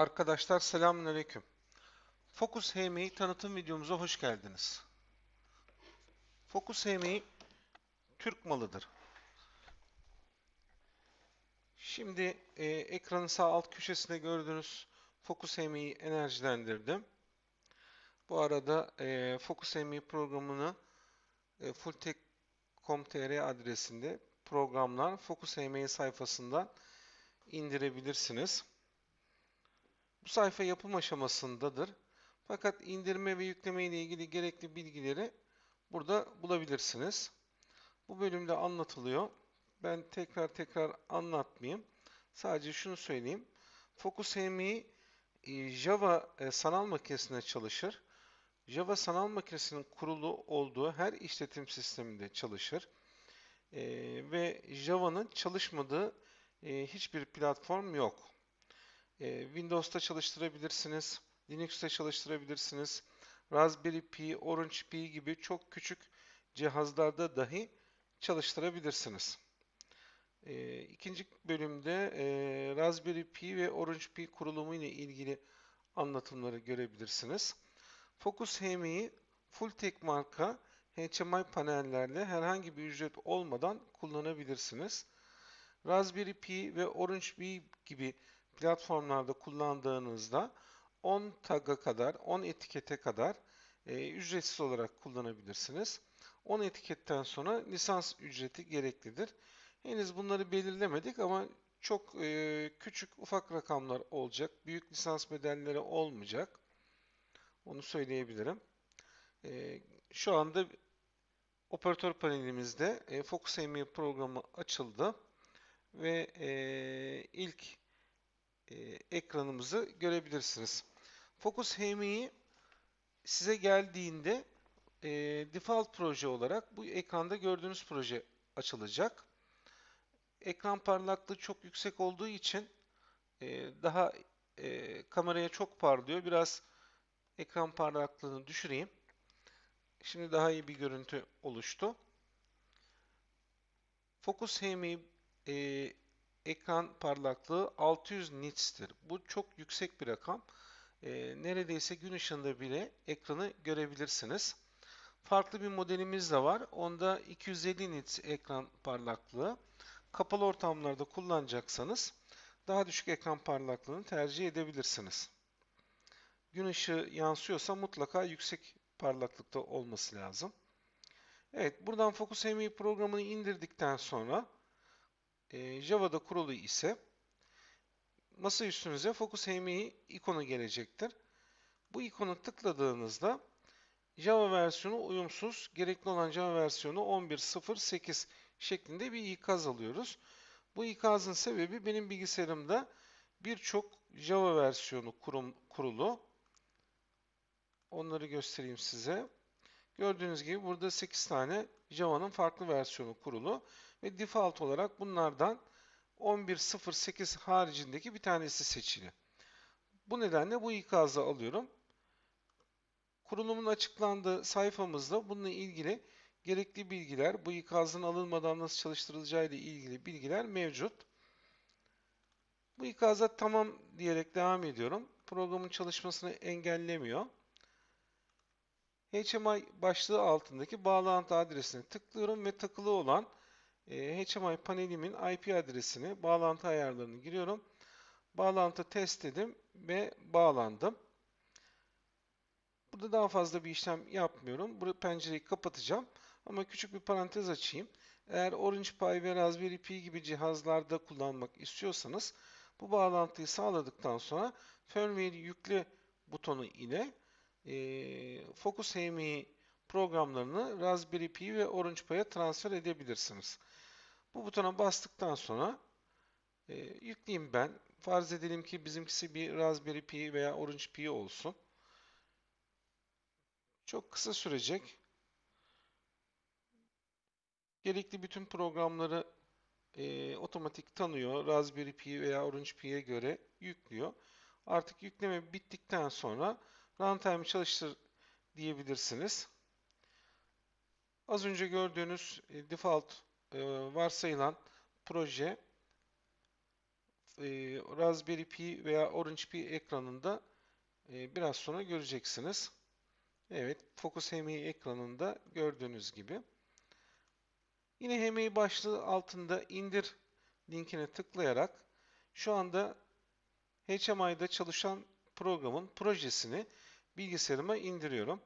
Arkadaşlar selamünaleyküm. Focus HMI tanıtım videomuza hoş geldiniz. Focus HMI Türk malıdır. Şimdi e, ekranın sağ alt köşesinde gördüğünüz Focus HMI'yi enerjilendirdim. Bu arada e, Focus HMI programını e, fulltech.com.tr adresinde programlar Focus HMI sayfasından indirebilirsiniz. Bu sayfa yapım aşamasındadır. Fakat indirme ve yükleme ile ilgili gerekli bilgileri burada bulabilirsiniz. Bu bölümde anlatılıyor. Ben tekrar tekrar anlatmayayım. Sadece şunu söyleyeyim. Focus HMI e, Java e, sanal makinesinde çalışır. Java sanal makinesinin kurulu olduğu her işletim sisteminde çalışır. E, ve Java'nın çalışmadığı hiçbir platform yok. E, Windows'ta çalıştırabilirsiniz, Linux'ta çalıştırabilirsiniz. Raspberry Pi, Orange Pi gibi çok küçük cihazlarda dahi çalıştırabilirsiniz. E, ikinci bölümde e, Raspberry Pi ve Orange Pi kurulumu ile ilgili anlatımları görebilirsiniz. Focus HMI'yi Fulltech marka HMI panellerle herhangi bir ücret olmadan kullanabilirsiniz. Raspberry Pi ve Orange Pi gibi platformlarda kullandığınızda 10 tag'a kadar, 10 etikete kadar e, ücretsiz olarak kullanabilirsiniz. 10 etiketten sonra lisans ücreti gereklidir. Henüz bunları belirlemedik ama çok e, küçük ufak rakamlar olacak. Büyük lisans bedelleri olmayacak. Onu söyleyebilirim. E, şu anda operatör panelimizde e, Focus ME programı açıldı ve e, ilk e, ekranımızı görebilirsiniz. Focus HMI size geldiğinde e, default proje olarak bu ekranda gördüğünüz proje açılacak. Ekran parlaklığı çok yüksek olduğu için e, daha e, kameraya çok parlıyor. Biraz ekran parlaklığını düşüreyim. Şimdi daha iyi bir görüntü oluştu. Focus HMI e, ekran parlaklığı 600 nits'tir. Bu çok yüksek bir rakam. E, neredeyse gün ışığında bile ekranı görebilirsiniz. Farklı bir modelimiz de var. Onda 250 nits ekran parlaklığı. Kapalı ortamlarda kullanacaksanız daha düşük ekran parlaklığını tercih edebilirsiniz. Gün ışığı yansıyorsa mutlaka yüksek parlaklıkta olması lazım. Evet, buradan Focus MI programını indirdikten sonra e, Java'da kurulu ise masa üstünüze Focus HMI ikonu gelecektir. Bu ikonu tıkladığınızda Java versiyonu uyumsuz, gerekli olan Java versiyonu 11.08 şeklinde bir ikaz alıyoruz. Bu ikazın sebebi benim bilgisayarımda birçok Java versiyonu kurum, kurulu. Onları göstereyim size. Gördüğünüz gibi burada 8 tane Java'nın farklı versiyonu kurulu ve default olarak bunlardan 11.08 haricindeki bir tanesi seçili. Bu nedenle bu ikazı alıyorum. Kurulumun açıklandığı sayfamızda bununla ilgili gerekli bilgiler, bu ikazın alınmadan nasıl çalıştırılacağı ile ilgili bilgiler mevcut. Bu ikaza tamam diyerek devam ediyorum. Programın çalışmasını engellemiyor. HMI başlığı altındaki bağlantı adresine tıklıyorum ve takılı olan e, HMI panelimin IP adresini, bağlantı ayarlarını giriyorum. Bağlantı test dedim ve bağlandım. Burada daha fazla bir işlem yapmıyorum. Bu pencereyi kapatacağım. Ama küçük bir parantez açayım. Eğer Orange Pi ve Raspberry Pi gibi cihazlarda kullanmak istiyorsanız bu bağlantıyı sağladıktan sonra firmware yükle butonu ile e, Focus HMI programlarını Raspberry Pi ve Orange Pi'ye transfer edebilirsiniz. Bu butona bastıktan sonra e, yükleyeyim ben. Farz edelim ki bizimkisi bir Raspberry Pi veya Orange Pi olsun. Çok kısa sürecek. Gerekli bütün programları e, otomatik tanıyor. Raspberry Pi veya Orange Pi'ye göre yüklüyor. Artık yükleme bittikten sonra runtime çalıştır diyebilirsiniz. Az önce gördüğünüz e, default e, varsayılan proje e, Raspberry Pi veya Orange Pi ekranında biraz sonra göreceksiniz. Evet, Focus HMI ekranında gördüğünüz gibi. Yine HMI başlığı altında indir linkine tıklayarak şu anda HMI'de çalışan programın projesini bilgisayarıma indiriyorum.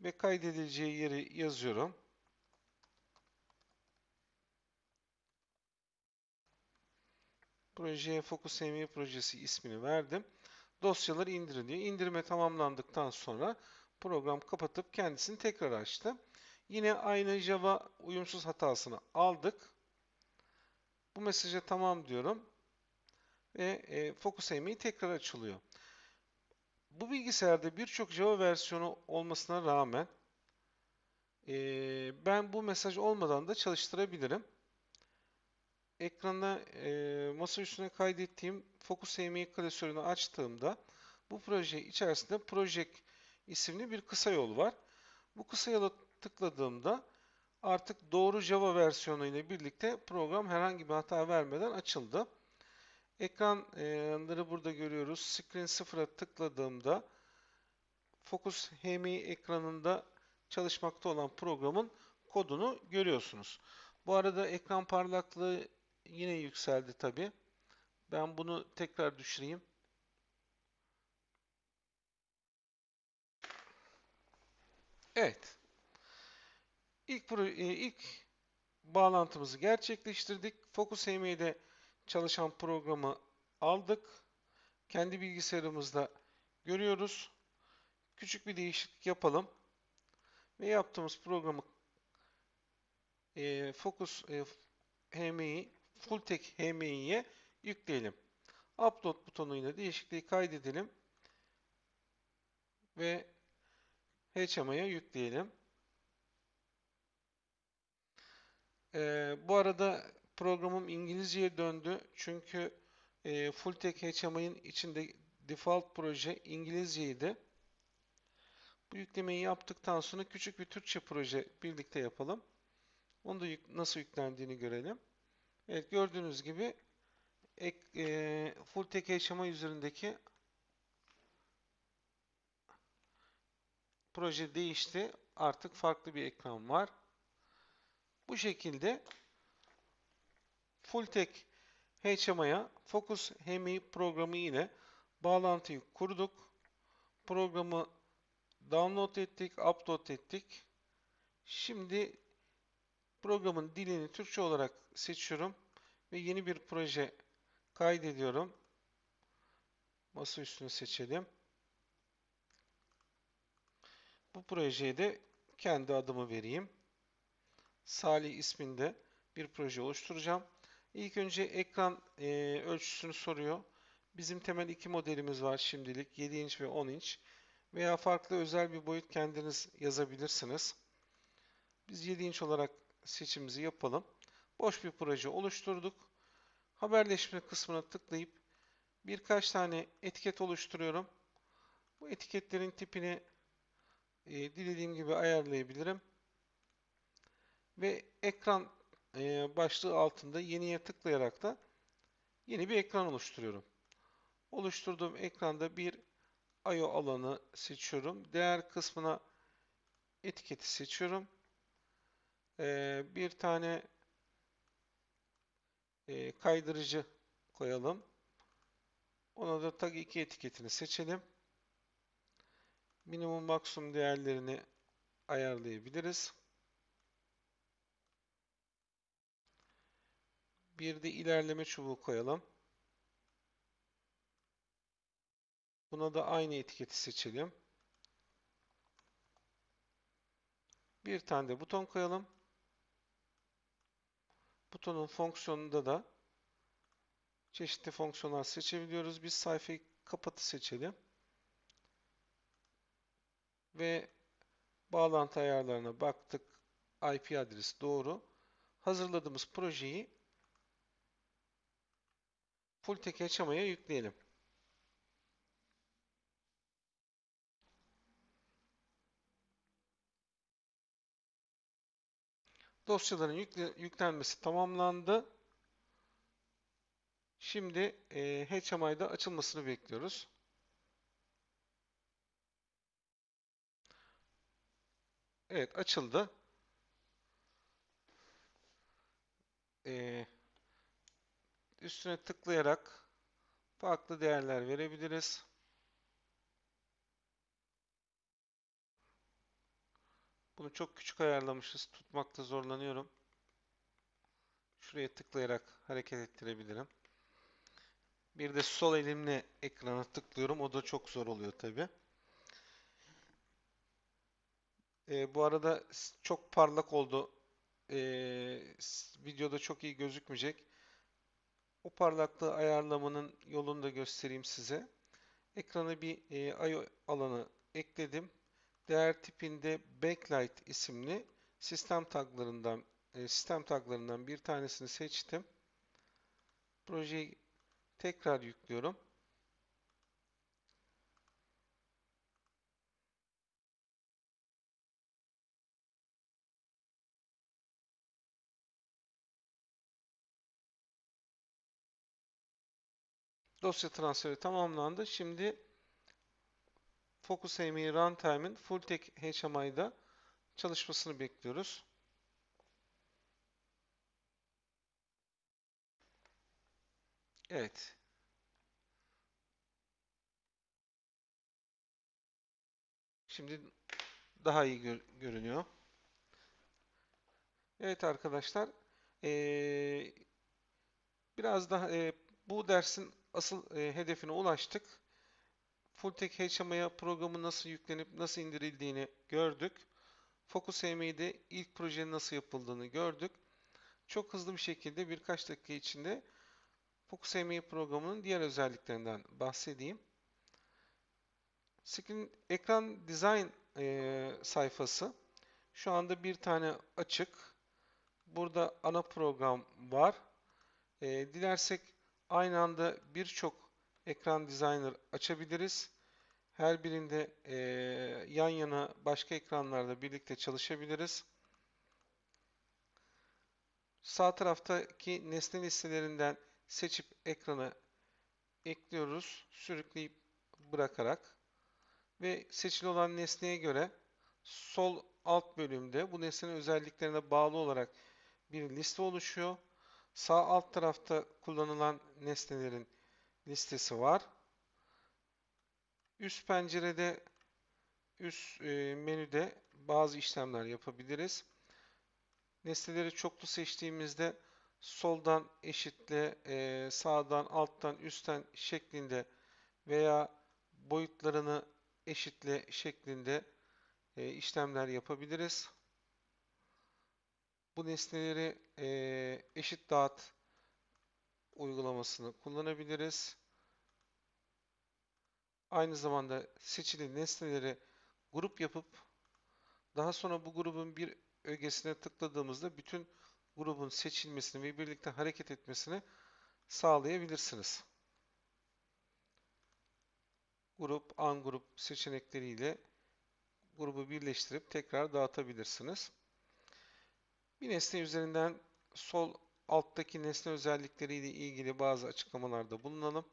Ve kaydedileceği yeri yazıyorum. Projeye Focus HMI projesi ismini verdim. Dosyaları indirin diyor. İndirme tamamlandıktan sonra program kapatıp kendisini tekrar açtı. Yine aynı Java uyumsuz hatasını aldık. Bu mesaja tamam diyorum. Ve e, Focus HMI tekrar açılıyor. Bu bilgisayarda birçok Java versiyonu olmasına rağmen e, ben bu mesaj olmadan da çalıştırabilirim. Ekrana e, masa üstüne kaydettiğim Focus HMI klasörünü açtığımda bu proje içerisinde Project isimli bir kısa yol var. Bu kısa yola tıkladığımda artık doğru Java versiyonu ile birlikte program herhangi bir hata vermeden açıldı. Ekranları burada görüyoruz. Screen 0'a tıkladığımda Focus HMI ekranında çalışmakta olan programın kodunu görüyorsunuz. Bu arada ekran parlaklığı yine yükseldi tabi. Ben bunu tekrar düşüreyim. Evet. İlk, e, ilk bağlantımızı gerçekleştirdik. Focus HMI'de çalışan programı aldık. Kendi bilgisayarımızda görüyoruz. Küçük bir değişiklik yapalım. Ve yaptığımız programı e, Focus e, HMI, Fulltek HMI'ye yükleyelim. Upload butonuyla değişikliği kaydedelim. Ve HMI'ye yükleyelim. E, bu arada programım İngilizceye döndü. Çünkü e, Fulltek HMI'nin içinde default proje İngilizceydi. Bu yüklemeyi yaptıktan sonra küçük bir Türkçe proje birlikte yapalım. Onu da yük, nasıl yüklendiğini görelim. Evet gördüğünüz gibi ek, e, Fulltek HMI üzerindeki proje değişti. Artık farklı bir ekran var. Bu şekilde Fulltek HMI'ya Focus HMI programı ile bağlantıyı kurduk. Programı download ettik, upload ettik. Şimdi programın dilini Türkçe olarak seçiyorum ve yeni bir proje kaydediyorum. Masa üstünü seçelim. Bu projeye de kendi adımı vereyim. Salih isminde bir proje oluşturacağım. İlk önce ekran e, ölçüsünü soruyor. Bizim temel iki modelimiz var şimdilik 7 inç ve 10 inç. Veya farklı özel bir boyut kendiniz yazabilirsiniz. Biz 7 inç olarak seçimimizi yapalım. Boş bir proje oluşturduk. Haberleşme kısmına tıklayıp birkaç tane etiket oluşturuyorum. Bu etiketlerin tipini e, dilediğim gibi ayarlayabilirim. Ve ekran e, başlığı altında yeniye tıklayarak da yeni bir ekran oluşturuyorum. Oluşturduğum ekranda bir I.O. alanı seçiyorum. Değer kısmına etiketi seçiyorum. E, bir tane e, kaydırıcı koyalım. Ona da tag 2 etiketini seçelim. Minimum maksimum değerlerini ayarlayabiliriz. Bir de ilerleme çubuğu koyalım. Buna da aynı etiketi seçelim. Bir tane de buton koyalım. Butonun fonksiyonunda da çeşitli fonksiyonlar seçebiliyoruz. Biz sayfayı kapatı seçelim. Ve bağlantı ayarlarına baktık. IP adresi doğru. Hazırladığımız projeyi Fulltek HMI'ye yükleyelim. Dosyaların yükle, yüklenmesi tamamlandı. Şimdi e, HMI'da açılmasını bekliyoruz. Evet açıldı. E, üstüne tıklayarak farklı değerler verebiliriz. Bunu çok küçük ayarlamışız. Tutmakta zorlanıyorum. Şuraya tıklayarak hareket ettirebilirim. Bir de sol elimle ekrana tıklıyorum. O da çok zor oluyor tabi. Ee, bu arada çok parlak oldu. Ee, videoda çok iyi gözükmeyecek. O parlaklığı ayarlamanın yolunu da göstereyim size. Ekrana bir e, I/O alanı ekledim. Değer tipinde backlight isimli sistem taglarından e, sistem taglarından bir tanesini seçtim. Projeyi tekrar yüklüyorum. Dosya transferi tamamlandı. Şimdi Focus AMI Runtime'in full tek HMI'da çalışmasını bekliyoruz. Evet. Şimdi daha iyi gör- görünüyor. Evet arkadaşlar, eee, biraz daha eee, bu dersin asıl eee, hedefine ulaştık. Fulltek HMI'ye programı nasıl yüklenip nasıl indirildiğini gördük. Focus AMI'de ilk projenin nasıl yapıldığını gördük. Çok hızlı bir şekilde birkaç dakika içinde Focus AMI programının diğer özelliklerinden bahsedeyim. Screen, ekran design eee, sayfası. Şu anda bir tane açık. Burada ana program var. Eee, dilersek aynı anda birçok ekran designer açabiliriz. Her birinde eee, yan yana başka ekranlarda birlikte çalışabiliriz. Sağ taraftaki nesne listelerinden seçip ekrana ekliyoruz. Sürükleyip bırakarak ve seçili olan nesneye göre sol alt bölümde bu nesnenin özelliklerine bağlı olarak bir liste oluşuyor. Sağ alt tarafta kullanılan nesnelerin listesi var. Üst pencerede, üst e, menüde bazı işlemler yapabiliriz. Nesneleri çoklu seçtiğimizde soldan eşitle, e, sağdan, alttan, üstten şeklinde veya boyutlarını eşitle şeklinde e, işlemler yapabiliriz. Bu nesneleri e, eşit dağıt uygulamasını kullanabiliriz. Aynı zamanda seçili nesneleri grup yapıp daha sonra bu grubun bir ögesine tıkladığımızda bütün grubun seçilmesini ve birlikte hareket etmesini sağlayabilirsiniz. Grup, an grup seçenekleriyle grubu birleştirip tekrar dağıtabilirsiniz. Bir nesne üzerinden sol alttaki nesne özellikleriyle ilgili bazı açıklamalarda bulunalım.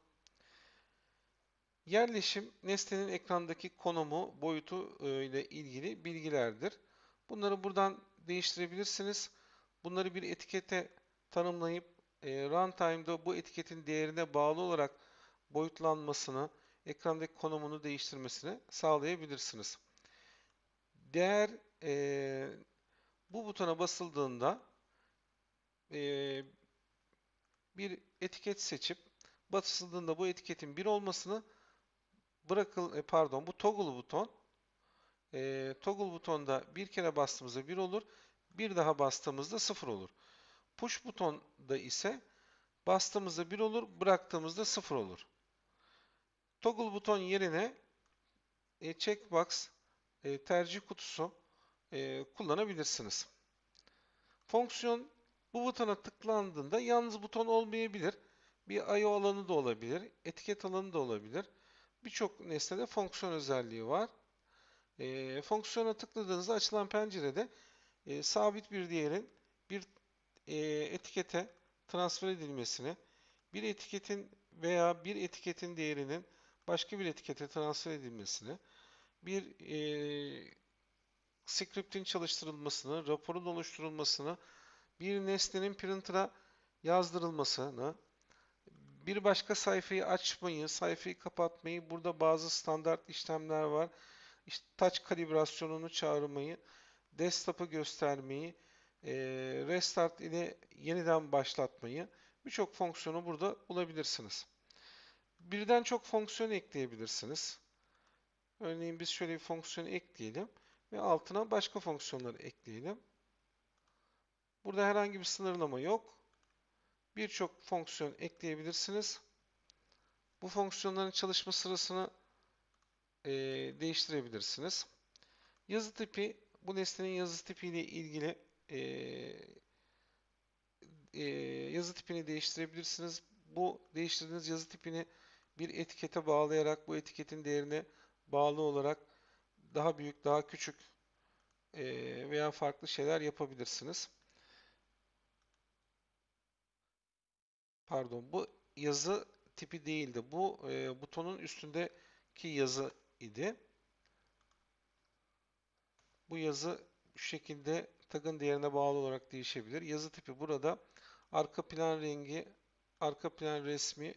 Yerleşim, nesnenin ekrandaki konumu, boyutu e, ile ilgili bilgilerdir. Bunları buradan değiştirebilirsiniz. Bunları bir etikete tanımlayıp e, runtime'da bu etiketin değerine bağlı olarak boyutlanmasını, ekrandaki konumunu değiştirmesini sağlayabilirsiniz. Değer e, bu butona basıldığında e, bir etiket seçip basıldığında bu etiketin 1 olmasını bırakıl e, pardon bu toggle buton e, toggle butonda bir kere bastığımızda 1 olur. Bir daha bastığımızda 0 olur. Push butonda ise bastığımızda 1 olur, bıraktığımızda 0 olur. Toggle buton yerine e, checkbox e, tercih kutusu e, kullanabilirsiniz. Fonksiyon bu butona tıklandığında yalnız buton olmayabilir. Bir I/O alanı da olabilir, etiket alanı da olabilir. Birçok nesnede fonksiyon özelliği var. E, fonksiyona tıkladığınızda açılan pencerede e, sabit bir değerin bir e, etikete transfer edilmesini, bir etiketin veya bir etiketin değerinin başka bir etikete transfer edilmesini, bir eee script'in çalıştırılmasını, raporun oluşturulmasını, bir nesnenin printer'a yazdırılmasını, bir başka sayfayı açmayı, sayfayı kapatmayı, burada bazı standart işlemler var. İşte touch kalibrasyonunu çağırmayı, desktop'ı göstermeyi, eee, restart ile yeniden başlatmayı, birçok fonksiyonu burada bulabilirsiniz. Birden çok fonksiyon ekleyebilirsiniz. Örneğin biz şöyle bir fonksiyon ekleyelim ve altına başka fonksiyonları ekleyelim. Burada herhangi bir sınırlama yok. Birçok fonksiyon ekleyebilirsiniz. Bu fonksiyonların çalışma sırasını eee, değiştirebilirsiniz. Yazı tipi, bu nesnenin yazı tipi ile ilgili eee, eee, yazı tipini değiştirebilirsiniz. Bu değiştirdiğiniz yazı tipini bir etikete bağlayarak bu etiketin değerine bağlı olarak daha büyük, daha küçük eee, veya farklı şeyler yapabilirsiniz. Pardon, bu yazı tipi değildi. Bu eee, butonun üstündeki yazı idi. Bu yazı şu şekilde tagın değerine bağlı olarak değişebilir. Yazı tipi burada arka plan rengi, arka plan resmi,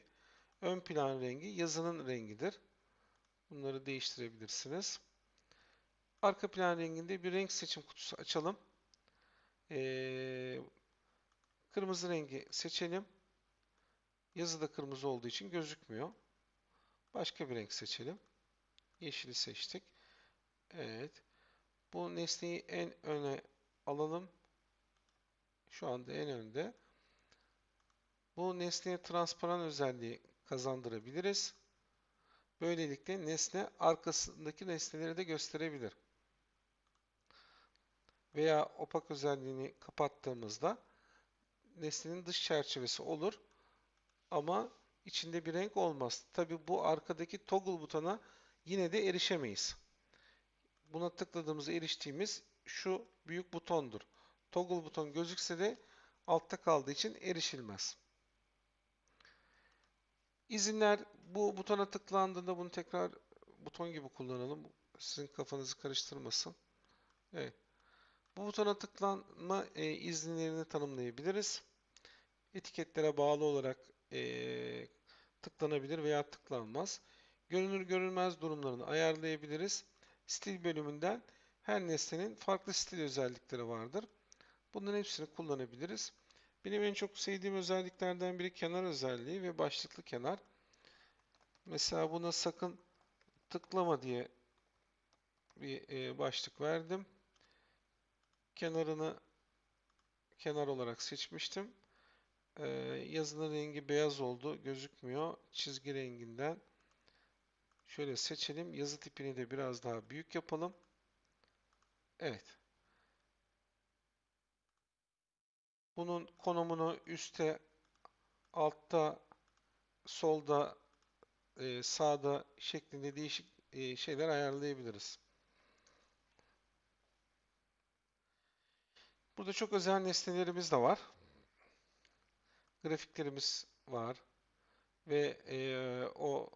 ön plan rengi yazının rengidir. Bunları değiştirebilirsiniz. Arka plan renginde bir renk seçim kutusu açalım. Ee, kırmızı rengi seçelim. Yazı da kırmızı olduğu için gözükmüyor. Başka bir renk seçelim. Yeşili seçtik. Evet. Bu nesneyi en öne alalım. Şu anda en önde. Bu nesneye transparan özelliği kazandırabiliriz. Böylelikle nesne arkasındaki nesneleri de gösterebilir. Veya opak özelliğini kapattığımızda nesnenin dış çerçevesi olur ama içinde bir renk olmaz. Tabi bu arkadaki toggle butona yine de erişemeyiz. Buna tıkladığımızda eriştiğimiz şu büyük butondur. Toggle buton gözükse de altta kaldığı için erişilmez. İzinler bu butona tıklandığında bunu tekrar buton gibi kullanalım. Sizin kafanızı karıştırmasın. Evet. Bu butona tıklanma e, izinlerini tanımlayabiliriz. Etiketlere bağlı olarak e, tıklanabilir veya tıklanmaz. Görünür görünmez durumlarını ayarlayabiliriz. Stil bölümünden her nesnenin farklı stil özellikleri vardır. Bunların hepsini kullanabiliriz. Benim en çok sevdiğim özelliklerden biri kenar özelliği ve başlıklı kenar. Mesela buna sakın tıklama diye bir e, başlık verdim. Kenarını kenar olarak seçmiştim. Ee, yazının rengi beyaz oldu. Gözükmüyor. Çizgi renginden şöyle seçelim. Yazı tipini de biraz daha büyük yapalım. Evet. Bunun konumunu üstte, altta, solda, e, sağda şeklinde değişik e, şeyler ayarlayabiliriz. Burada çok özel nesnelerimiz de var. Grafiklerimiz var ve e, o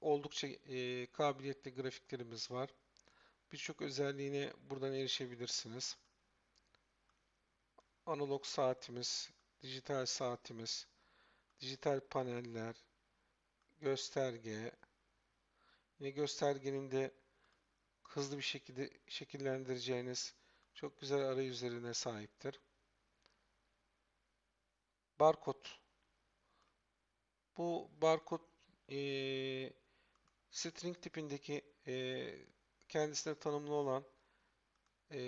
oldukça e, kabiliyetli grafiklerimiz var. Birçok özelliğine buradan erişebilirsiniz. Analog saatimiz, dijital saatimiz, dijital paneller, gösterge, yine göstergenin de hızlı bir şekilde şekillendireceğiniz çok güzel arayüzlerine sahiptir. Barkod. Bu barkod e, string tipindeki e, kendisine tanımlı olan e,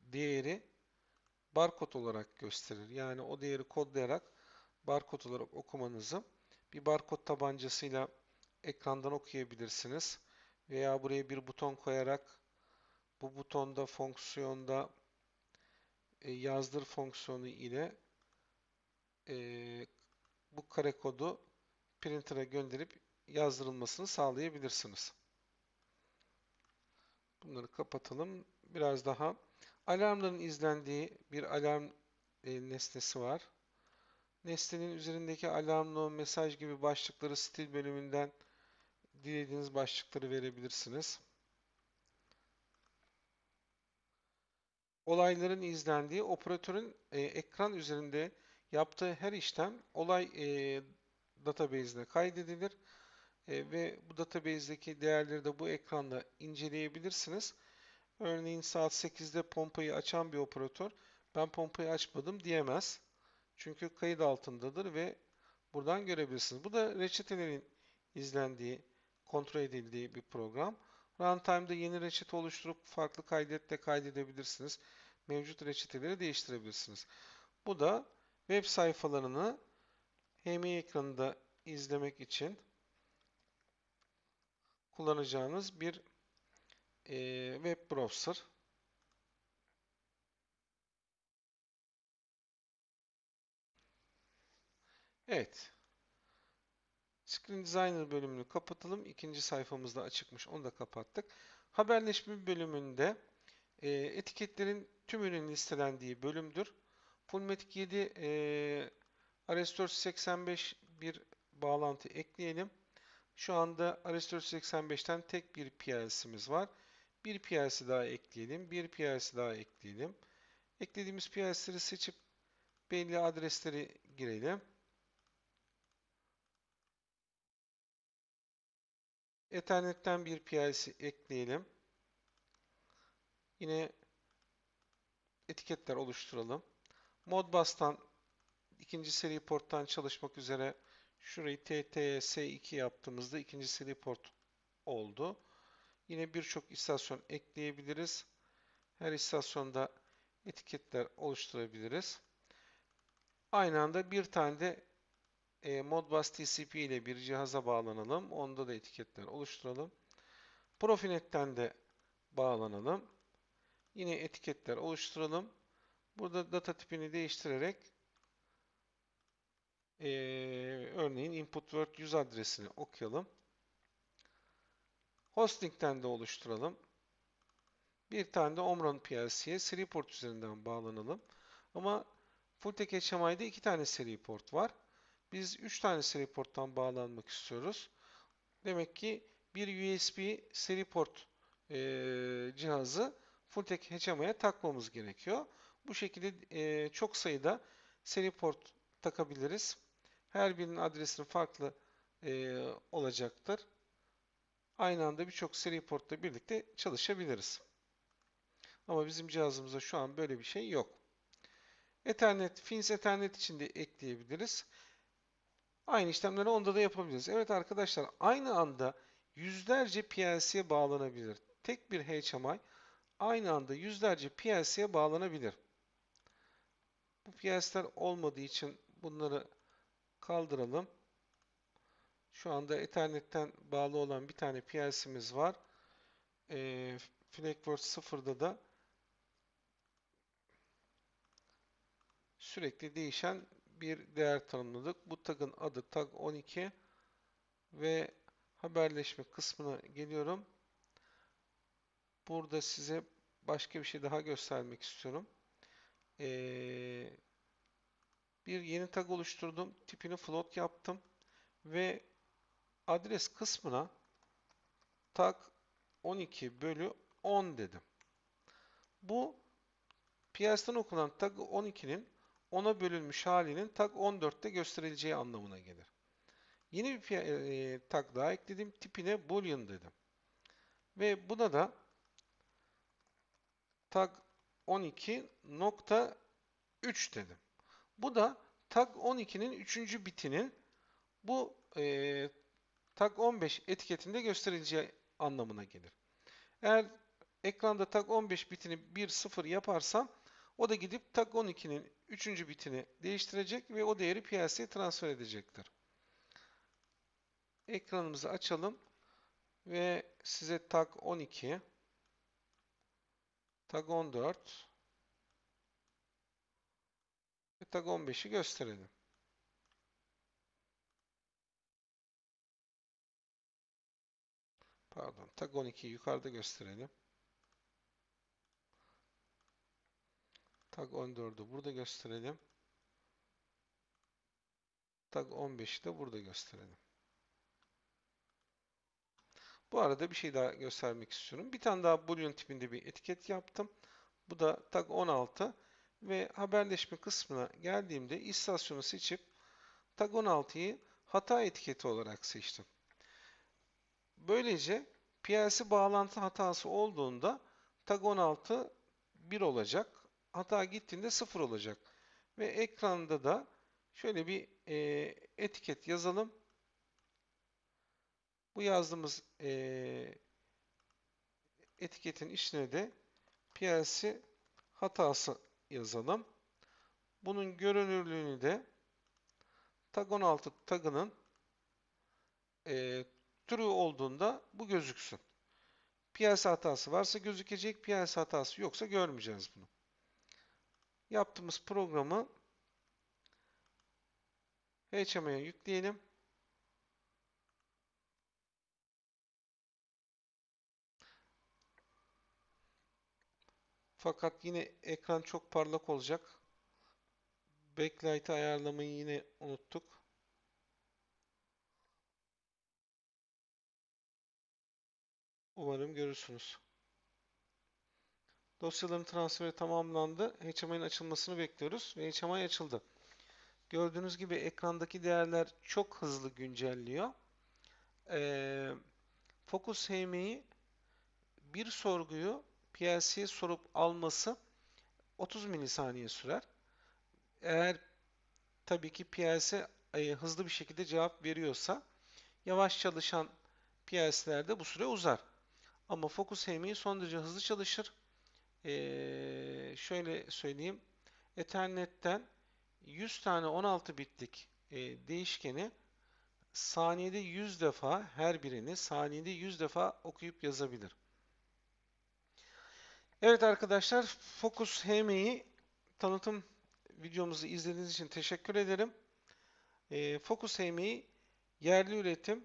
değeri barkod olarak gösterir. Yani o değeri kodlayarak barkod olarak okumanızı bir barkod tabancasıyla ekrandan okuyabilirsiniz. Veya buraya bir buton koyarak bu butonda fonksiyonda e, yazdır fonksiyonu ile e, bu kare kodu printer'a gönderip yazdırılmasını sağlayabilirsiniz. Bunları kapatalım. Biraz daha alarmların izlendiği bir alarm e, nesnesi var. Nesnenin üzerindeki alarmlı mesaj gibi başlıkları stil bölümünden dilediğiniz başlıkları verebilirsiniz. Olayların izlendiği operatörün e, ekran üzerinde yaptığı her işlem olay e, database'ine kaydedilir E, ve bu database'deki değerleri de bu ekranda inceleyebilirsiniz. Örneğin saat 8'de pompayı açan bir operatör ben pompayı açmadım diyemez. Çünkü kayıt altındadır ve buradan görebilirsiniz. Bu da reçetelerin izlendiği, kontrol edildiği bir program. Runtime'da yeni reçete oluşturup farklı kaydetle kaydedebilirsiniz. Mevcut reçeteleri değiştirebilirsiniz. Bu da web sayfalarını HMI ekranında izlemek için kullanacağınız bir e, web browser. Evet. Screen Designer bölümünü kapatalım. İkinci sayfamızda açıkmış. Onu da kapattık. Haberleşme bölümünde e, etiketlerin tümünün listelendiği bölümdür. Fullmatic 7 e, RS485 bir bağlantı ekleyelim. Şu anda RS485'ten tek bir PLC'miz var. Bir PLC daha ekleyelim. Bir PLC daha ekleyelim. Eklediğimiz PLC'leri seçip belli adresleri girelim. Ethernet'ten bir PLC ekleyelim. Yine etiketler oluşturalım. Modbus'tan ikinci seri porttan çalışmak üzere şurayı TTS2 yaptığımızda ikinci seri port oldu. Yine birçok istasyon ekleyebiliriz. Her istasyonda etiketler oluşturabiliriz. Aynı anda bir tane de e, Modbus TCP ile bir cihaza bağlanalım. Onda da etiketler oluşturalım. Profinet'ten de bağlanalım. Yine etiketler oluşturalım. Burada data tipini değiştirerek e, örneğin input word yüz adresini okuyalım. Hosting'den de oluşturalım. Bir tane de Omron PLC'ye seri port üzerinden bağlanalım. Ama Fulltek HMI'de iki tane seri port var. Biz 3 tane seri porttan bağlanmak istiyoruz. Demek ki bir USB seri port e, cihazı Fulltek HMI'ye takmamız gerekiyor. Bu şekilde e, çok sayıda seri port takabiliriz. Her birinin adresinin farklı e, olacaktır. Aynı anda birçok seri portla birlikte çalışabiliriz. Ama bizim cihazımızda şu an böyle bir şey yok. Ethernet, Fins Ethernet için de ekleyebiliriz. Aynı işlemleri onda da yapabiliriz. Evet arkadaşlar aynı anda yüzlerce PLC'ye bağlanabilir. Tek bir HMI aynı anda yüzlerce PLC'ye bağlanabilir. Bu PLC'ler olmadığı için bunları kaldıralım. Şu anda Ethernet'ten bağlı olan bir tane PLC'miz var. E, Flagword 0'da da sürekli değişen bir değer tanımladık. Bu tagın adı tag 12 ve haberleşme kısmına geliyorum. Burada size başka bir şey daha göstermek istiyorum. Ee, bir yeni tag oluşturdum. Tipini float yaptım. Ve adres kısmına tag 12 bölü 10 dedim. Bu PLC'den okunan tag 12'nin 10'a bölünmüş halinin tag 14'te gösterileceği anlamına gelir. Yeni bir e, tag daha ekledim. Tipine boolean dedim. Ve buna da tag 12.3 dedim. Bu da tag 12'nin 3. bitinin bu e, tag 15 etiketinde gösterileceği anlamına gelir. Eğer ekranda tag 15 bitini 1-0 yaparsam o da gidip tag 12'nin 3. bitini değiştirecek ve o değeri PLC'ye transfer edecektir. Ekranımızı açalım ve size tag 12 tag 14 ve tag 15'i gösterelim. Pardon, tag 12'yi yukarıda gösterelim. Tag 14'ü burada gösterelim. Tag 15'i de burada gösterelim. Bu arada bir şey daha göstermek istiyorum. Bir tane daha boolean tipinde bir etiket yaptım. Bu da tag 16 ve haberleşme kısmına geldiğimde istasyonu seçip tag 16'yı hata etiketi olarak seçtim. Böylece PLC bağlantı hatası olduğunda tag 16 1 olacak. Hata gittiğinde 0 olacak. Ve ekranda da şöyle bir e, etiket yazalım. Bu yazdığımız e, etiketin içine de PLC hatası yazalım. Bunun görünürlüğünü de tag 16 tagının e, true olduğunda bu gözüksün. PLC hatası varsa gözükecek, PLC hatası yoksa görmeyeceğiz bunu. Yaptığımız programı HMI'ye yükleyelim. Fakat yine ekran çok parlak olacak. Backlight'ı ayarlamayı yine unuttuk. Umarım görürsünüz. Dosyaların transferi tamamlandı. HMI'nin açılmasını bekliyoruz ve HMI açıldı. Gördüğünüz gibi ekrandaki değerler çok hızlı güncelliyor. Ee, Focus HMI bir sorguyu PLC'ye sorup alması 30 milisaniye sürer. Eğer tabii ki PLC e, hızlı bir şekilde cevap veriyorsa yavaş çalışan PLC'lerde bu süre uzar. Ama Focus HMI son derece hızlı çalışır. Ee, şöyle söyleyeyim. Ethernet'ten 100 tane 16 bitlik e, değişkeni saniyede 100 defa her birini saniyede 100 defa okuyup yazabilir. Evet arkadaşlar Focus HMI tanıtım videomuzu izlediğiniz için teşekkür ederim. E, Focus HMI yerli üretim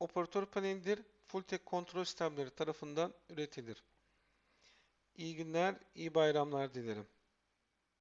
operatör panelidir. Fulltek kontrol sistemleri tarafından üretilir. İyi günler, iyi bayramlar dilerim.